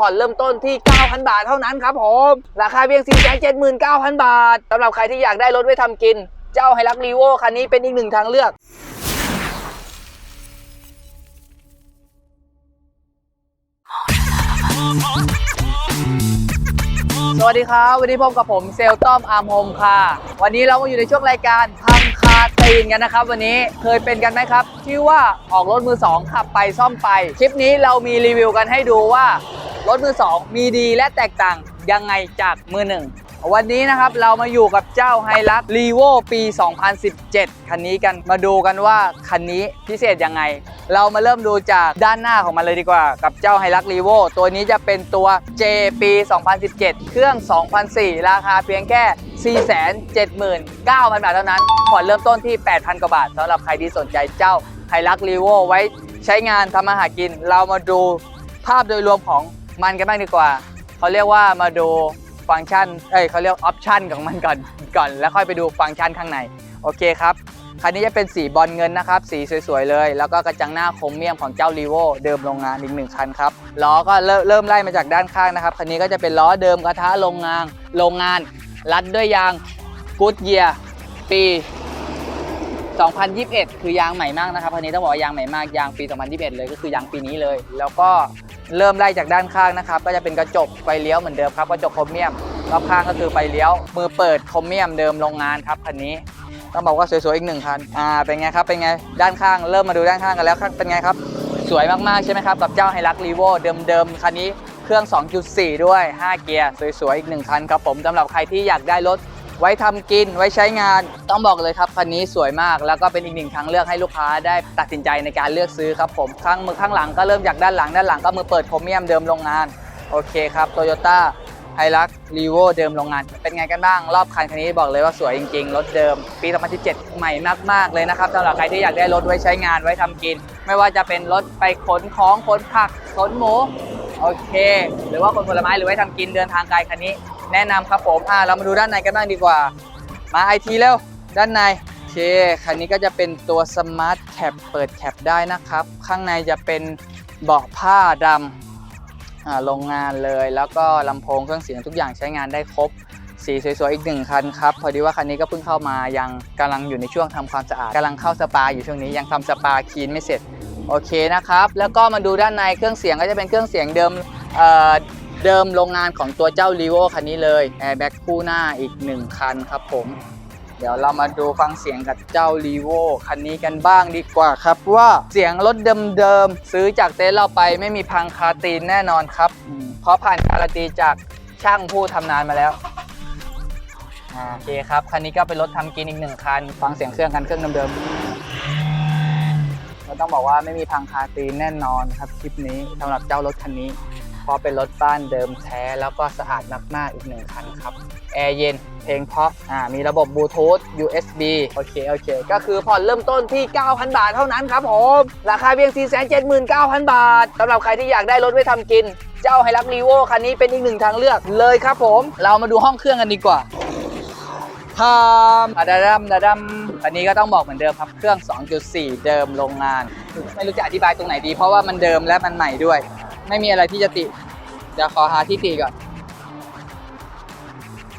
ผ่อนเริ่มต้นที่ 9,000 บาทเท่านั้นครับผม ราคาเพียง 479,000 บาทสำหรับใครที่อยากได้รถไว้ทำกิน เจ้าไฮรักรีโวคันนี้เป็นอีกหนึ่งทางเลือกสวัสดีครับ วันนี้พบกับผมเซลต้อมอาร์มโฮมค่ะวันนี้เรามาอยู่ในช่วงรายการพังคาตีนกันนะครับ วันนี้เคยเป็นกันไหมครับที่ว่าออกรถมือสองขับไปซ่อมไป คลิปนี้เรามีรีวิวกันให้ดูว่า รถมือสองมีดีและแตกต่างยังไงจากมือหนึ่งวันนี้นะครับเรามาอยู่กับเจ้าไฮรักรีโวปี 2017 คันนี้กันมาดูกันว่าคันนี้พิเศษยังไง เรามาเริ่มดูจากด้านหน้าของมันเลยดีกว่า กับเจ้าไฮรักรีโวตัวนี้จะเป็นตัว J ปี 2017 เครื่อง 2004 ราคาเพียงแค่ 479,000 บาทเท่านั้นผ่อนเริ่มต้นที่ 8,000 กว่าบาทสำหรับใครที่สนใจเจ้าไฮรักรีโวไว้ใช้งานทำมาหากิน เรามาดูภาพโดยรวมของ มันกันบ้างดีกว่า เขาเรียกว่ามาดูฟังก์ชัน เอ้ยเขาเรียกออปชันของมันก่อนก่อน แล้วค่อยไปดูฟังก์ชันข้างใน โอเคครับคันนี้จะเป็นสีบอลเงินนะครับ สีสวยๆเลย แล้วก็กระจังหน้าโครเมียมของเจ้ารีโวเดิมโรงงานอีกหนึ่งคันครับล้อก็เริ่มเริ่มไล่มาจากด้านข้างนะครับ คันนี้ก็จะเป็นล้อเดิมกระทะโรงงาน โรงงาน รัดด้วยยางกูดเยียปี 2021 คือยางใหม่มากนะครับคันนี้ต้องบอกว่ายางใหม่มากยางปี 2021 เลยก็คือยางปีนี้เลย แล้วก็ เริ่มไล่จากด้านข้างนะครับ ก็จะเป็นกระจกไฟเลี้ยวเหมือนเดิมครับกระจกโครเมียมรอบข้างก็คือไฟเลี้ยว มือเปิดโครเมียมเดิมโรงงานครับคันนี้ต้องบอกว่าสวยๆอีกหนึ่งคันอ่าเป็นไงครับเป็นไงด้านข้าง เริ่มมาดูด้านข้างกันแล้วครับเป็นไงครับ สวยมากๆใช่ไหมครับกับเจ้าไฮรักรีโวเดิมๆคันนี้เครื่อง 2.4 ด้วย 5 เกียร์สวยๆอีกหนึ่งคันครับผมสำหรับใครที่อยากได้รถ ไว้ทำกินไว้ใช้งาน ต้องบอกเลยครับคันนี้สวยมาก แล้วก็เป็นอีกหนึ่งทางเลือกให้ลูกค้าได้ตัดสินใจในการเลือกซื้อครับผมข้างมือข้างหลังก็เริ่มจากด้านหลังด้านหลังก็มือเปิดโครเมียมเดิมโรงงานโอเคครับโตโยต้าไฮรักรีโวเดิมโรงงาน เป็นไงกันบ้าง รอบคันคันนี้บอกเลยว่าสวยจริงๆ รถเดิม ปี 2017 ใหม่มาก ๆ เลยนะครับสำหรับใครที่อยากได้รถไว้ใช้งานไว้ทำกิน ไม่ว่าจะเป็นรถไปขนของขนผักขนหมู โอเค หรือว่าขนผลไม้หรือไว้ทำกินเดินทางไกลคันนี้ แนะนำครับผมอ่าเรามาดูด้านในกันบ้างดีกว่า มาไอทีแล้วด้านในโอเคคันนี้ก็จะเป็นตัวสมาร์ทแคปเปิดแคปได้นะครับ ข้างในจะเป็นเบาะผ้าดำโรงงานเลยแล้วก็ลำโพงเครื่องเสียงทุกอย่างใช้งานได้ครบสีสวยๆอีกหนึ่งคันครับ พอดีว่าคันนี้ก็เพิ่งเข้ามายังกำลังอยู่ในช่วงทำความสะอาดกำลังเข้าสปาอยู่ช่วงนี้ยังทำสปาคีนไม่เสร็จโอเคนะครับ แล้วก็มาดูด้านในเครื่องเสียงก็จะเป็นเครื่องเสียงเดิม เดิมโรงงานของตัวเจ้า r ีโวคันนี้เลยแอร์แบ็กคู่หน้าอีก 1 คันครับผม เดี๋ยวเรามาดูฟังเสียงกับเจ้า r ีโวคันนี้กันบ้างดีกว่าครับว่าเสียงรถเดิมๆ ซื้อจากเต็นท์เราไปไม่มีพังคาตีนแน่นอนครับ เพราะผ่านการันตีจากช่างผู้ทำนานมาแล้วโอเคครับ คันนี้ก็เป็นรถทำกินอีกหนึ่งคัน ฟังเสียงเครื่องกันเครื่องเดิมๆก็ต้องบอกว่าไม่มีพังคาตีนแน่นอนครับคลิปนี้สำหรับเจ้ารถคันนี้ เพราะเป็นรถบ้านเดิมแท้แล้วก็สะอาดมาก ๆ อีกหนึ่งคันครับ แอร์เย็น เพลงเพราะอ่ามีระบบบลูทูธ USB โอเค โอเค ก็คือผ่อนเริ่มต้นที่ 9,000 บาทเท่านั้นครับผม ราคาเพียง 479,000 บาทสำหรับใครที่อยากได้รถไว้ทำกิน เจ้าไฮรักรีโวคันนี้เป็นอีกหนึ่งทางเลือกเลยครับผม เรามาดูห้องเครื่องกันดีกว่าพามอะดัมดาดัมอันนี้ก็ต้องบอกเหมือนเดิมครับ เครื่อง 2.4 เดิมโรงงาน ไม่รู้จะอธิบายตรงไหนดี เพราะว่ามันเดิมและมันใหม่ด้วย ไม่มีอะไรที่จะติ เดี๋ยวขอหาที่ติก่อน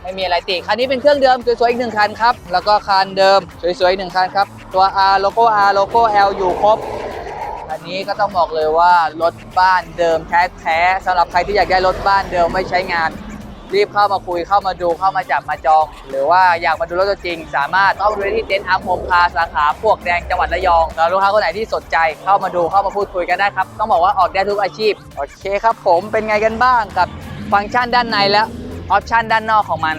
ไม่มีอะไรติ คันนี้เป็นเครื่องเดิมสวยๆอีกหนึ่งคันครับ แล้วก็คันเดิมสวยๆอีกหนึ่งคันครับ ตัว R โลโก้ R โลโก้ L อยู่ครบอันนี้ก็ต้องบอกเลยว่ารถบ้านเดิมแท้ๆสำหรับใครที่อยากได้รถบ้านเดิมไม่ใช้งาน รีบเข้ามาคุยเข้ามาดูเข้ามาจับมาจอง หรือว่าอยากมาดูรถตัวจริง สามารถเข้ามาดูได้ที่เต็นท์อาร์มโฮมคาสาขาพวกแดงจังหวัดระยองแล้วลูกค้าคนไหนที่สนใจเข้ามาดูเข้ามาพูดคุยกันได้ครับ ต้องบอกว่าออกได้ทุกอาชีพ โอเคครับผมเป็นไงกันบ้างกับฟังก์ชันด้านในและออปชันด้านนอกของมัน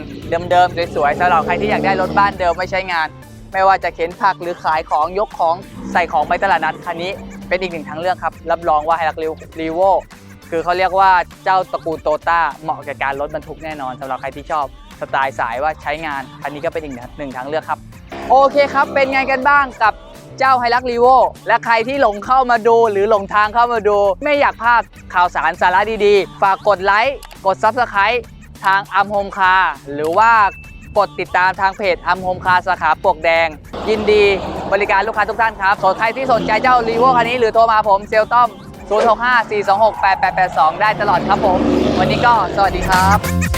เดิมๆสวยๆสำหรับใครที่อยากได้รถบ้านเดิมไม่ใช้งาน ไม่ว่าจะเข็นผักหรือขายของยกของใส่ของไปตลาดนัดคันนี้เป็นอีกหนึ่งทางเลือกครับรับรองว่าไฮรักรีโว คือเขาเรียกว่าเจ้าตระกูลโตต้าเหมาะกับการรถบรรทุกแน่นอนสำหรับใครที่ชอบสไตล์สายว่าใช้งานคันนี้ก็เป็นอีกหนึ่งทางเลือกครับ โอเคครับ เป็นไงกันบ้างกับเจ้าไฮรักรีโวและใครที่หลงเข้ามาดูหรือหลงทางเข้ามาดู ไม่อยากพลาดข่าวสารสาระดีๆ ฝากกดไลค์กด Subscribe ทางอัมโฮมคาหรือว่ากดติดตามทางเพจอัมโฮมคาสาขาปลวกแดง ยินดีบริการลูกค้าทุกท่านครับสนใครที่สนใจเจ้ารีโวคันนี้หรือโทรมาผมเซลต้อม 065 426 8882 ได้ตลอดครับผม วันนี้ก็สวัสดีครับ